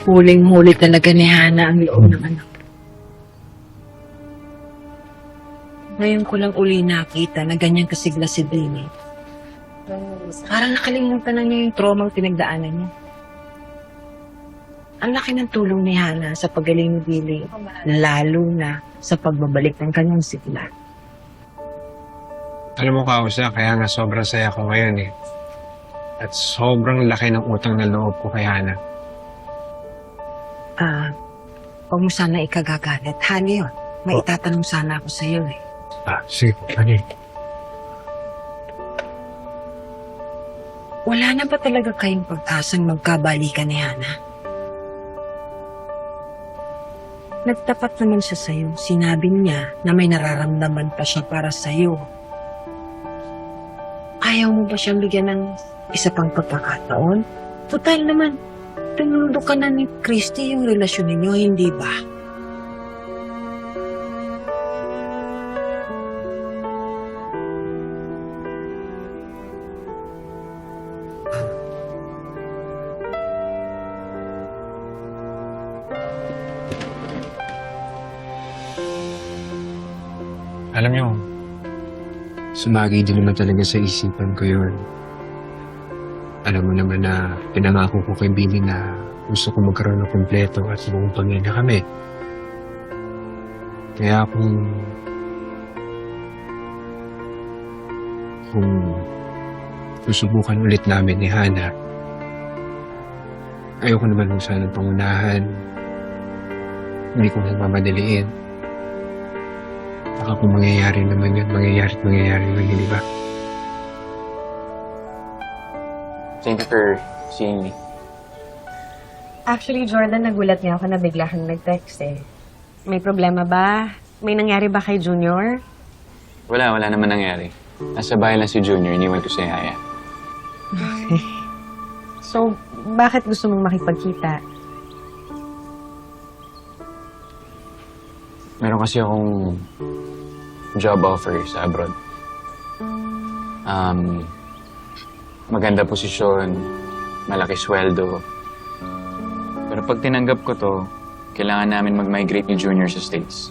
Huling-huli talaga ni Hana ang loob ng anak. Ngayon ko lang uli nakita na ganyan kasigla si Dini. Parang nakalimutan na niya yung trauma ang pinagdaanan niya. Ang laki ng tulong ni Hana sa pagaling ni Billy, lalo na sa pagbabalik ng kanyang sigla. Alam mo, Kausa, kaya nga sobrang saya ko ngayon eh. At sobrang laki ng utang na loob ko kay Hana. Ah, huwag mo sana ikagagalit. Hani yun. May itatanong sana ako sa iyo eh. Ah, sige. Ano eh? Wala na ba talaga kayong pag-asang magkabalikan ni Hana? Nagtapat naman siya sa'yo. Sinabi niya na may nararamdaman pa siya para sa'yo. Ayaw mo ba siyang bigyan ng isa pang pagkakataon? Total naman, tinundo ka na ni Christy yung relasyon ninyo, hindi ba? Alam niyo, sumagi din naman talaga sa isipan ko yun. Alam mo naman na pinangako ko kay Billy na gusto ko magkaroon ng kompleto at buong pamilya kami. Kaya kung... Kung susubukan ulit namin ni Hana, ayoko naman kung saan pangunahan. Hindi ko nagmamadaliin. Baka kung mangyayari naman yun, mangyayari at mangyayari naman yun, di ba? Thank you for seeing me. Actually, Jordan, nagulat nga ako na bigla kang nag-text eh. May problema ba? May nangyari ba kay Junior? Wala, wala naman nangyari. Nasa bahay lang si Junior, iniwan ko si Haya. So, bakit gusto mong makipagkita? Meron kasi akong job offer sa abroad. Um, maganda posisyon, malaki sweldo. Pero pag tinanggap ko to, kailangan namin mag-migrate ni Junior sa States.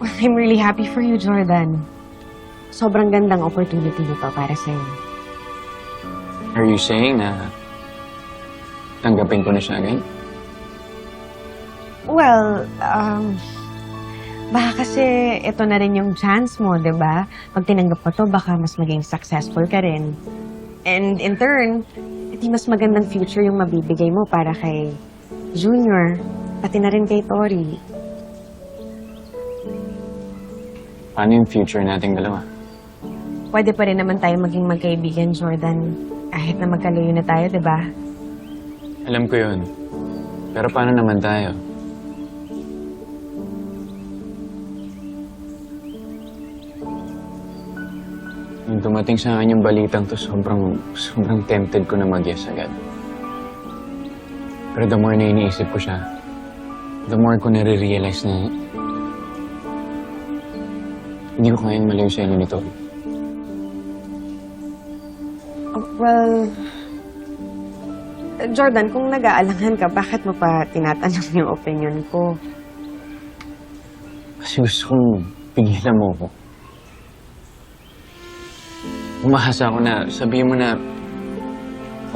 Well, I'm really happy for you, Jordan. Sobrang gandang opportunity nito para sa'yo. Are you saying na tanggapin ko na siya agad? Well, um, baka kasi ito na rin yung chance mo, di ba? Pag tinanggap ko to, baka mas maging successful ka rin. And in turn, edi mas magandang future yung mabibigay mo para kay Junior, pati na rin kay Tori. Paano yung future nating dalawa? Pwede pa rin naman tayo maging magkaibigan, Jordan. Kahit na magkalayo na tayo, di ba? Alam ko yun. Pero paano naman tayo? Nung dumating sa akin yung balitang to, sobrang, sobrang tempted ko na mag-yes agad. Pero the more na iniisip ko siya, the more ko nare-realize na hindi ko kayang malayo sa inyo nito. Oh, well, Jordan, kung nag-aalangan ka, bakit mo pa tinatanong yung opinion ko? Kasi gusto kong pigilan mo ko. Umahasa ako na sabihin mo na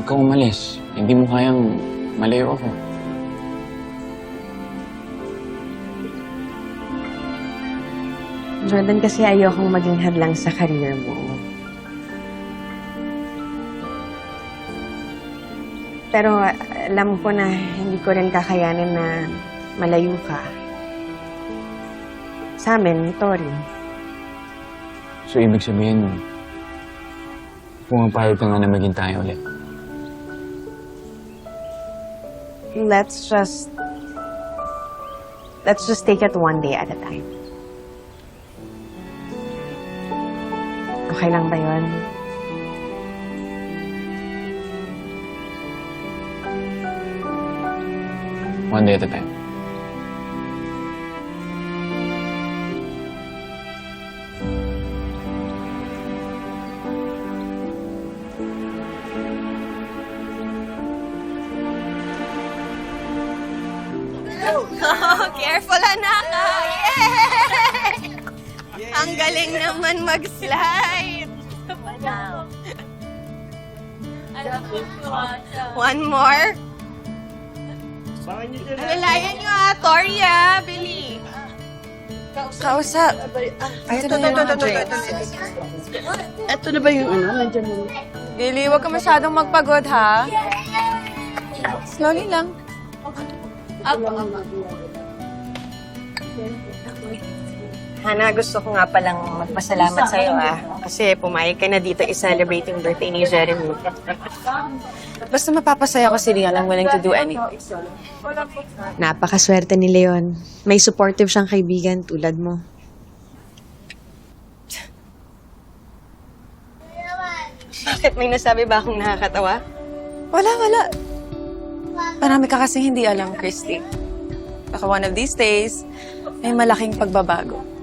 kang umalis. Hindi mo kayang malayo ako. Jordan, kasi ayokong maging hadlang sa career mo. Pero alam ko na hindi ko rin kakayanin na malayo ka. Sa amin, ni Tori. So, ibig sabihin, pumapayag ka nga na maging tayo ulit. Let's just... Let's just take it one day at a time. Okay lang ba yun? One day at a time. Careful, anak! Yeah! Ang galing naman mag-slide! One more. Alalayan niyo ah, Tori ah, Billy. Kausap. Ay, ito, na yung drinks. Ito na ba yung ano? Nandiyan mo. Billy, huwag ka masyadong magpagod, ha? Slowly lang. Hana, gusto ko nga palang magpasalamat sa'yo ah. Kasi pumayag ka na dito i-celebrate yung birthday ni Jeremy. Basta mapapasaya ko si Leon, I'm willing to do anything. Napakaswerte ni Leon. May supportive siyang kaibigan tulad mo. Bakit may nasabi ba akong nakakatawa? Wala, wala. Marami ka kasing hindi alam, Christy. Baka one of these days, may malaking pagbabago.